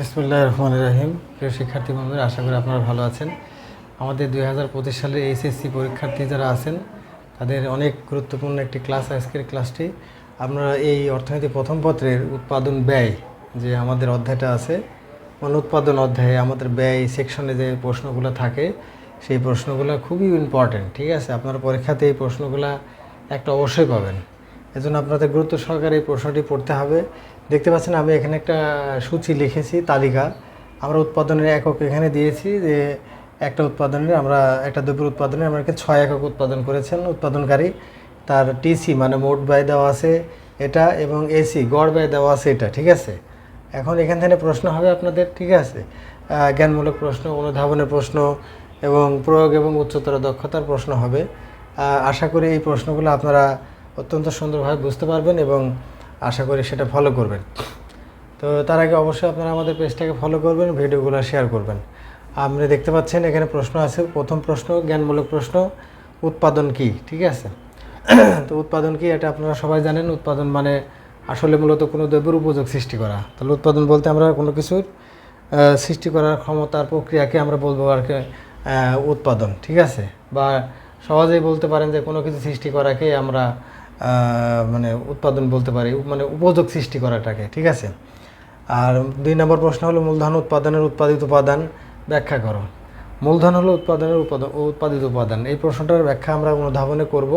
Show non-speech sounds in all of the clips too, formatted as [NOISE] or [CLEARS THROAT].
বিসমুল্লাহ রহমান রাহিম। প্রিয় শিক্ষার্থী বন্ধুরা, আশা করি আপনারা ভালো আছেন। আমাদের দুই হাজার পঁচিশ সালের এইচএসসি পরীক্ষার্থী যারা আছেন, তাদের অনেক গুরুত্বপূর্ণ একটি ক্লাস আজকের ক্লাসটি। আপনারা এই অর্থনীতি প্রথম পত্রের উৎপাদন ব্যয় যে আমাদের অধ্যায়টা আছে মানে উৎপাদন অধ্যায়ে আমাদের ব্যয় সেকশনে যে প্রশ্নগুলো থাকে, সেই প্রশ্নগুলো খুবই ইম্পর্ট্যান্ট ঠিক আছে? আপনারা পরীক্ষাতে এই প্রশ্নগুলো একটা অবশ্যই পাবেন। এজন্য আপনাদের গুরুত্ব সহকারে এই প্রশ্নটি পড়তে হবে। দেখতে পাচ্ছেন আমি এখানে একটা সূচি লিখেছি, তালিকা। আমরা উৎপাদনের একক এখানে দিয়েছি যে একটা উৎপাদনের, আমরা একটা দ্রব্যের উৎপাদনে এখানে ছয় একক উৎপাদন করেছেন। উৎপাদনকারী তার টিসি মানে মোট ব্যয় দেওয়া আছে এটা এবং এসি গড় ব্যয় দেওয়া আছে এটা, ঠিক আছে? এখন এখান থেকে প্রশ্ন হবে আপনাদের, ঠিক আছে? জ্ঞানমূলক প্রশ্ন, অনুধাবনের প্রশ্ন এবং প্রয়োগ এবং উচ্চতর দক্ষতার প্রশ্ন হবে। আশা করি এই প্রশ্নগুলো আপনারা অত্যন্ত সুন্দরভাবে বুঝতে পারবেন এবং আশা করি সেটা ফলো করবেন। তো তার আগে অবশ্যই আপনারা আমাদের পেজটাকে ফলো করবেন, ভিডিওগুলো শেয়ার করবেন। আপনি দেখতে পাচ্ছেন এখানে প্রশ্ন আছে, প্রথম প্রশ্ন, জ্ঞানমূলক প্রশ্ন, উৎপাদন কি? ঠিক আছে? [CLEARS THROAT] তো উৎপাদন কি? এটা আপনারা সবাই জানেন, উৎপাদন মানে আসলে মূলত কোনো দ্রব্যের উপযোগ সৃষ্টি করা। তাহলে উৎপাদন বলতে আমরা কোনো কিছুর সৃষ্টি করার ক্ষমতার প্রক্রিয়াকে আমরা বলব আর কি উৎপাদন। ঠিক আছে? বা সহজেই বলতে পারেন যে কোনো কিছু সৃষ্টি করাকে আমরা মানে উৎপাদন বলতে পারি মানে উপযোগ সৃষ্টি করাটাকে, ঠিক আছে? আর দুই নম্বর প্রশ্ন হলো মূলধন উৎপাদনের উৎপাদিত উপাদান ব্যাখ্যা করো। মূলধন হলো উৎপাদনের উৎপাদিত উপাদান। এই প্রশ্নটার ব্যাখ্যা আমরা অনুধাবনে করব।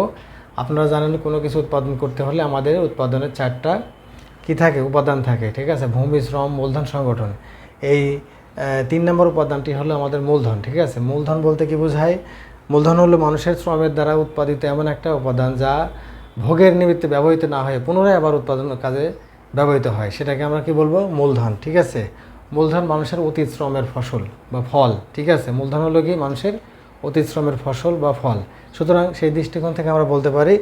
আপনারা জানেন কোনো কিছু উৎপাদন করতে হলে আমাদের উৎপাদনের চারটা কি থাকে? উপাদান থাকে, ঠিক আছে? ভূমি, শ্রম, মূলধন সংগঠন। এই তিন নম্বর উপাদানটি হলো আমাদের মূলধন, ঠিক আছে? মূলধন বলতে কি বোঝায়? মূলধন হলো মানুষের শ্রমের দ্বারা উৎপাদিত এমন একটা উপাদান যা ভোগের নিমিত্তে ব্যবহৃত না হয়ে পুনরায় আবার উৎপাদন কাজে ব্যবহৃত হয়। সেটাকে আমরা কি বলব? মূলধন, ঠিক আছে? মূলধন মানুষের অতীত শ্রমের ফসল বা ফল, ঠিক আছে? মূলধন হলো কি? মানুষের অতীত শ্রমের ফসল বা ফল। সুতরাং সেই দৃষ্টিকোণ থেকে আমরা বলতে পারি,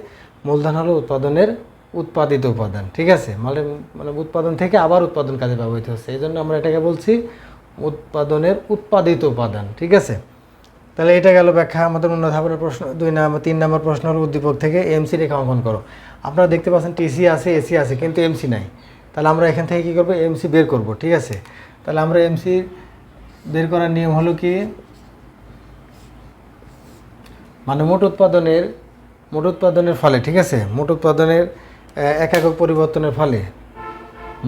মূলধন হলো উৎপাদনের উৎপাদিত উপাদান, ঠিক আছে? মানে মানে উৎপাদন থেকে আবার উৎপাদন কাজে ব্যবহৃত হচ্ছে। এই জন্য আমরা এটাকে বলছি উৎপাদনের উৎপাদিত উপাদান, ঠিক আছে? তাহলে এটা গেল ব্যাখ্যা, আমাদের অনুধাবনের প্রশ্ন, দুই নম্বর, তিন নম্বর প্রশ্ন হলো উদ্দীপক থেকে এমসি রেখা অঙ্কন করো। আপনারা দেখতে পাচ্ছেন টিসি আছে এসি আছে, কিন্তু এমসি নাই। তাহলে আমরা এখান থেকে কী করব? এমসি বের করব, ঠিক আছে? তাহলে আমরা এমসি বের করার নিয়ম হলো কি? মানে মোট উৎপাদনের মোট উৎপাদনের ফলে, ঠিক আছে? মোট উৎপাদনের এক একক পরিবর্তনের ফলে।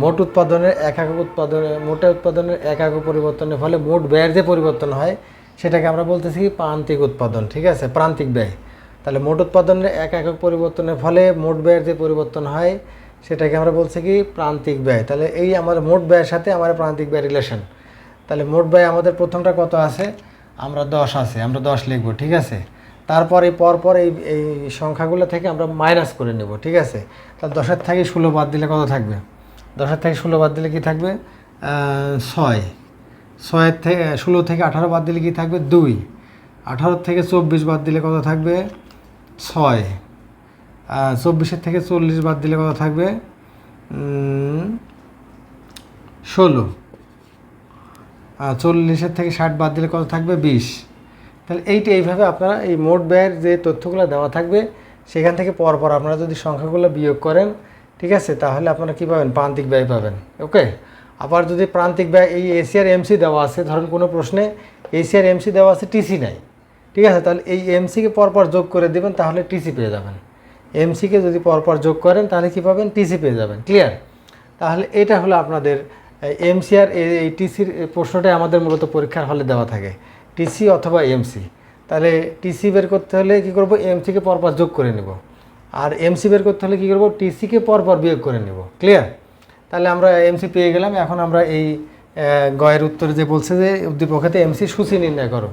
মোট উৎপাদনের এক একক উৎপাদনে মোটা উৎপাদনের এক একক পরিবর্তনের ফলে মোট ব্যয়ের যে পরিবর্তন হয় সেটাকে আমরা বলতেছি প্রান্তিক উৎপাদন, ঠিক আছে? প্রান্তিক ব্যয়। তাহলে মোট উৎপাদনের এক একক পরিবর্তনের ফলে মোট ব্যয়ের যে পরিবর্তন হয়, সেটাকে আমরা বলছি কি প্রান্তিক ব্যয়। তাহলে এই আমার মোট ব্যয়ের সাথে আমার প্রান্তিক ব্যয় রিলেশন তাহলে মোট ব্যয় আমাদের প্রথমটা কত আছে? আমরা দশ আছে, আমরা দশ লিখব, ঠিক আছে? তারপরে পরপর এই এই সংখ্যাগুলো থেকে আমরা মাইনাস করে নেব, ঠিক আছে? তাহলে দশের থেকে ষোলো বাদ দিলে কত থাকবে? দশের থেকে ষোলো বাদ দিলে কি থাকবে? ছয়। ছয়ের থেকে ষোলো থেকে আঠারো বাদ দিলে কি থাকবে? দুই। আঠারো থেকে চব্বিশ বাদ দিলে কত থাকবে? ছয়। চব্বিশের থেকে চল্লিশ বাদ দিলে কত থাকবে? ষোলো। চল্লিশের থেকে ষাট বাদ দিলে কত থাকবে? বিশ। তাহলে এইটা এইভাবে আপনারা এই মোট ব্যয়ের যে তথ্যগুলো দেওয়া থাকবে, সেখান থেকে পরপর আপনারা যদি সংখ্যাগুলো বিয়োগ করেন, ঠিক আছে? তাহলে আপনারা কী পাবেন? প্রান্তিক ব্যয় পাবেন। ওকে? আবার যদি প্রান্তিক ব্যয় এই এসিআর এমসি দেওয়া আছে, ধরুন কোনো প্রশ্নে এসিআর এমসি দেওয়া আছে টিসি নাই। ঠিক আছে? তাহলে এই এমসিকে পরপর যোগ করে দেবেন, তাহলে টিসি পেয়ে যাবেন। এমসিকে যদি পরপর যোগ করেন, তাহলে কী পাবেন? টিসি পেয়ে যাবেন। ক্লিয়ার তাহলে এটা হলো আপনাদের এমসিআর এই টিসির প্রশ্নটাই আমাদের মূলত পরীক্ষার হলে দেওয়া থাকে। টিসি অথবা এমসি তাহলে টিসি বের করতে হলে কী করব? এমসিকে পরপর যোগ করে নেব। আর এমসি বের করতে হলে কী করব? টিসিকে পরপর বিয়োগ করে নেব। ক্লিয়ার তাহলে আমরা এমসি পেয়ে গেলাম। এখন আমরা এই গয়ের উত্তরে যে বলছে যে উদ্দীপকেতে এমসি সূচি নির্ণয় করো।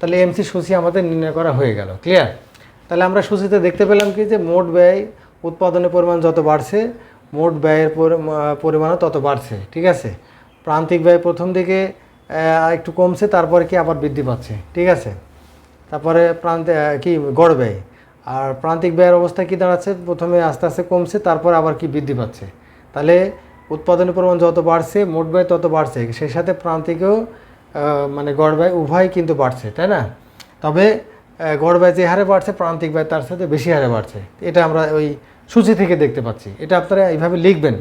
তাহলে এমসি সূচি আমাদের নির্ণয় করা হয়ে গেল। ক্লিয়ার তাহলে আমরা সূচিতে দেখতে পেলাম কি যে মোট ব্যয় উৎপাদনের পরিমাণ যত বাড়ছে, মোট ব্যয়ের পরি- পরিমাণও তত বাড়ছে। ঠিক আছে? প্রান্তিক ব্যয় প্রথম দিকে একটু কমছে, তারপরে কি আবার বৃদ্ধি পাচ্ছে? ঠিক আছে? তারপরে প্রান্তে কি গড় ব্যয়। আর প্রান্তিক ব্যয়ের অবস্থা কি দাঁড়াচ্ছে? প্রথমে আস্তে আস্তে কমছে, তারপর আবার কি বৃদ্ধি পাচ্ছে? তাহলে উৎপাদনের পরিমাণ যত বাড়ছে, মোট ব্যয় তত বাড়ছে। সেই সাথে প্রান্তিকেও মানে গড় ব্যয় উভয় কিন্তু বাড়ছে, তাই না? তবে গড় ব্যয় যে হারে বাড়ছে, প্রান্তিক ব্যয় তার সাথে বেশি হারে বাড়ছে। এটা আমরা ওই সূচি থেকে দেখতে পাচ্ছি। এটা আপনারা এইভাবে লিখবেন।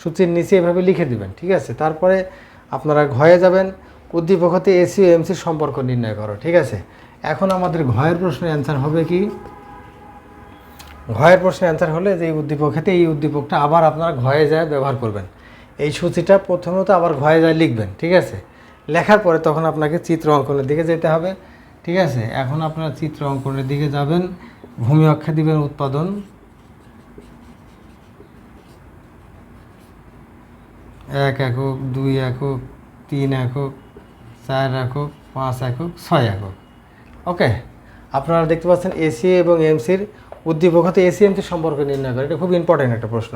সূচির নিচে এভাবে লিখে দিবেন, ঠিক আছে? তারপরে আপনারা ঘয়ে যাবেন। উদ্দীপক হতে এসি ও এমসির সম্পর্ক নির্ণয় করো, ঠিক আছে? এখন আমাদের ঘয়ের প্রশ্নের অ্যান্সার হবে কি? ঘয়ের প্রশ্নের অ্যান্সার হলে যে এই উদ্দীপক হতে এই উদ্দীপকটা আবার আপনারা ঘয়ে যায় ব্যবহার করবেন। এই সূচিটা প্রথমত আবার ঘয়ে যায় লিখবেন, ঠিক আছে? লেখার পরে তখন আপনাকে চিত্র অঙ্কনের দিকে যেতে হবে, ঠিক আছে? এখন আপনারা চিত্র অঙ্কনের দিকে যাবেন। ভূমি অক্ষে দিবেন উৎপাদন। এক, একক, দুই, একক, তিন একক, চার একক, পাঁচ একক, ছয় একক। ওকে? আপনারা দেখতে পাচ্ছেন এসি এবং এমসির উদ্দীপক হতে এসি এমসি সম্পর্ক নির্ণয় করে। এটা খুব ইম্পর্টেন্ট একটা প্রশ্ন।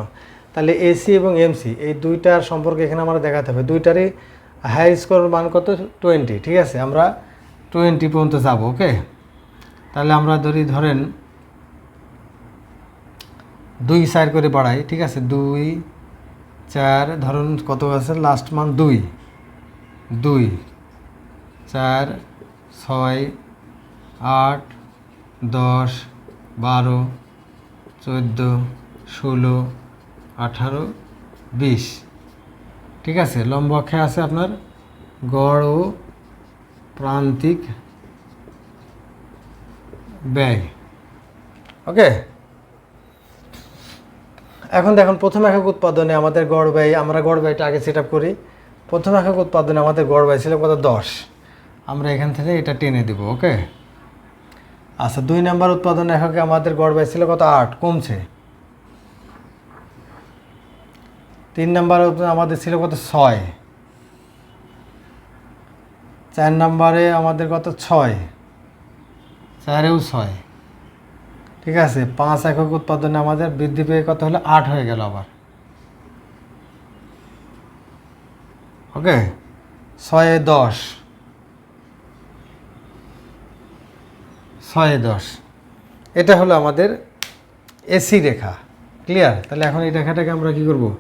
তাহলে এসি এবং এমসি এই দুইটার সম্পর্ক এখানে আমরা দেখাতে হবে। দুইটারই হাই স্কোর মান কত? টোয়েন্টি ঠিক আছে? আমরা টোয়েন্টি পর্যন্ত যাব ওকে তাহলে আমরা ধরি, ধরেন দুই সাইড করে বাড়াই, ঠিক আছে? দুই চার, ধরুন কত আছে? লাস্ট মান দুই। দুই চার, ছয়, আট, দশ বারো, চোদ্দ, ষোলো, আঠারো, বিশ। ঠিক আছে, লম্ব অক্ষে আছে আপনার গড় ও প্রান্তিক ব্যয়। ওকে? এখন দেখুন, প্রথম একক উৎপাদনে আমাদের গড় ব্যয়, আমরা গড় ব্যয়টা আগে সেট করি। প্রথম একক উৎপাদনে আমাদের গড় ব্যয় ছিল কত? দশ। আমরা এখান থেকে এটা টেনে দেবো, ওকে? আচ্ছা দুই নাম্বার উৎপাদন এককে আমাদের গড় ব্যয় ছিল কত? আট, কমছে। তিন নাম্বার আমাদের ছিল কত? ছয়। চার নাম্বারে আমাদের কত? ছয়। চারেও ছয়। ঠিক আছে, পাঁচ একক উৎপাদনে আমাদের বৃদ্ধি পেয়ে কত হলো? আট হয়ে গেল আবার। ওকে? ছয়ে দশ। ছয়ে দশ। এটা হলো আমাদের এসি রেখা। ক্লিয়ার তাহলে এখন এই রেখাটাকে আমরা কি করব?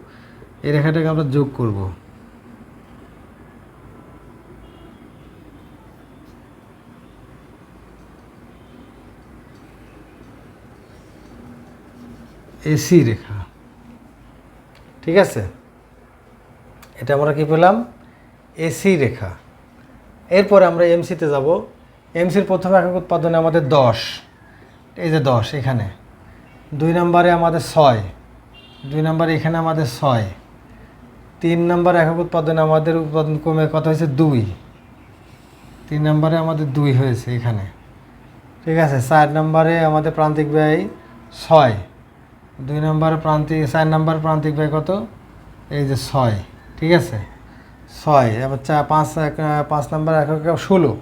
এই রেখাটাকে আমরা যোগ করব। এসি রেখা। ঠিক আছে? এটা আমরা কি পেলাম? এসি রেখা। এরপর আমরা এমসিতে যাব। এমসির প্রথম একক উৎপাদনে আমাদের দশ। এই যে দশ, এখানে। দুই নম্বরে আমাদের ছয়। দুই নম্বরে এখানে আমাদের ছয়। তিন নম্বর একক উৎপাদনে আমাদের উৎপাদন কমে কত হয়েছে? দুই। তিন নম্বরে আমাদের দুই হয়েছে এখানে। ঠিক আছে, চার নম্বরে আমাদের প্রান্তিক ব্যয় ছয়। দুই নম্বর প্রান্তিক, চার নম্বর প্রান্তিক ব্যয় কত? এই যে ছয়। ঠিক আছে? ছয়, এবার চা, পাঁচ পাঁচ নম্বর এককে ষোলো।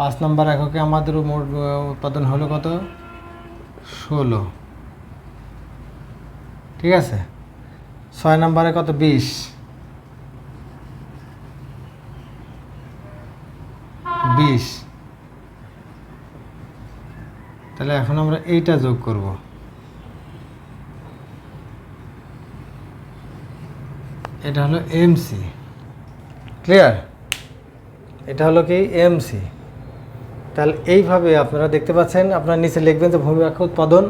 পাঁচ নম্বর এককে আমাদের মোট উৎপাদন হলো কত? ষোলো। ঠিক আছে? ছয় নম্বরে কত? বিশ। বিশ। তাহলে এখন আমরা এইটা যোগ করব। এটা হলো এমসি ক্লিয়ার এটা হলো কি? এমসি তাহলে এইভাবে আপনারা দেখতে পাচ্ছেন, আপনারা নিচে লিখবেন যে ভূমি অক্ষে উৎপাদন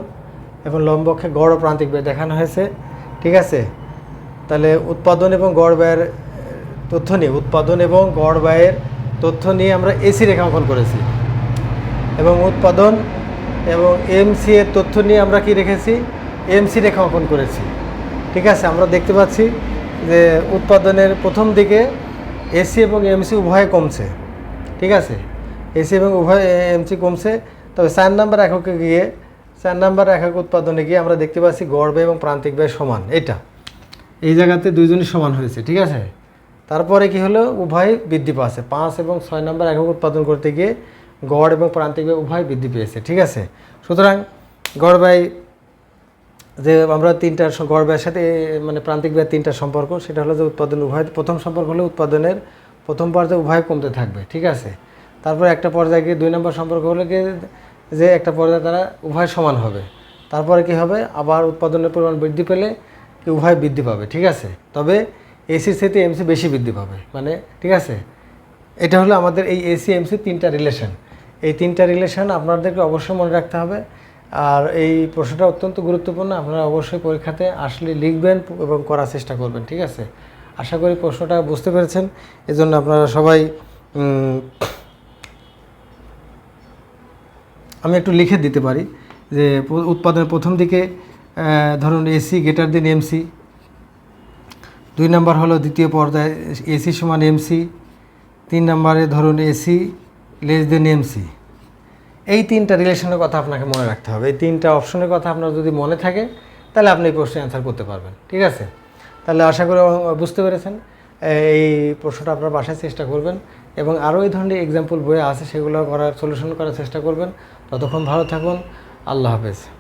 এবং লম্বক্ষে গড় প্রান্তিক ব্যয় দেখানো হয়েছে, ঠিক আছে? তাহলে উৎপাদন এবং গড় ব্যয়ের তথ্য নিয়ে, উৎপাদন এবং গড় ব্যয়ের তথ্য নিয়ে আমরা এসি রেখাঙ্কন করেছি। এবং উৎপাদন এবং এমসি এর তথ্য নিয়ে আমরা কি রেখেছি? এমসি রেখা অঙ্কন করেছি। ঠিক আছে, আমরা দেখতে পাচ্ছি যে উৎপাদনের প্রথম দিকে এসি এবং এমসি উভয়ে কমছে। ঠিক আছে? এসি এবং উভয় এমসি কমছে। তবে চার নাম্বার এককে গিয়ে, চার নাম্বার একক উৎপাদনে গিয়ে আমরা দেখতে পাচ্ছি গড় ব্যয় এবং প্রান্তিক ব্যয় সমান। এটা এই জায়গাতে দুইজনই সমান হয়েছে, ঠিক আছে? তারপরে কি হলো? উভয় বৃদ্ধি পাচ্ছে। পাঁচ এবং ছয় নম্বর একক উৎপাদন করতে গিয়ে গড় এবং প্রান্তিক ব্যয় উভয় বৃদ্ধি পেয়েছে, ঠিক আছে? সুতরাং গড় ব্যয় যে আমরা তিনটা গড় ব্যয়ের সাথে মানে প্রান্তিক ব্যয় তিনটা সম্পর্ক, সেটা হলো যে উৎপাদন উভয়, প্রথম সম্পর্ক হলো উৎপাদনের, প্রথম পর্যায়ে উভয় কমতে থাকবে, ঠিক আছে? তারপর একটা পর্যায়ে গিয়ে দুই নম্বর সম্পর্ক হলো গিয়ে যে একটা পর্যায়ে তারা উভয় সমান হবে। তারপরে কি হবে? আবার উৎপাদনের পরিমাণ বৃদ্ধি পেলে কি উভয় বৃদ্ধি পাবে, ঠিক আছে? তবে এসির সাথে এমসি বেশি বৃদ্ধি পাবে মানে ঠিক আছে? এটা হলো আমাদের এই এসি এমসি তিনটা রিলেশন এই তিনটা রিলেশন আপনাদেরকে অবশ্যই মনে রাখতে হবে। আর এই প্রশ্নটা অত্যন্ত গুরুত্বপূর্ণ, আপনারা অবশ্যই পরীক্ষাতে আসলে লিখবেন এবং করার চেষ্টা করবেন, ঠিক আছে? আশা করি প্রশ্নটা বুঝতে পেরেছেন। এজন্য আপনারা সবাই আমি একটু লিখে দিতে পারি যে উৎপাদনের প্রথম দিকে ধরুন এসি, গেটার দিন এমসি দুই নাম্বার হলো দ্বিতীয় পর্যায়ে এসি সমান এমসি। তিন নম্বরে ধরুন এসি, লেস দেন এমসি এই তিনটা রিলেশনের কথা আপনাকে মনে রাখতে হবে। এই তিনটা অপশনের কথা আপনার যদি মনে থাকে, তাহলে আপনি এই প্রশ্নের অ্যান্সার করতে পারবেন। ঠিক আছে? তাহলে আশা করি বুঝতে পেরেছেন। এই প্রশ্নটা আপনার বাসায় চেষ্টা করবেন এবং আরও এই ধরনের এক্সাম্পল বই আছে, সেগুলো করার সলিউশন করার চেষ্টা করবেন। ততক্ষণ ভালো থাকুন। আল্লাহ হাফেজ।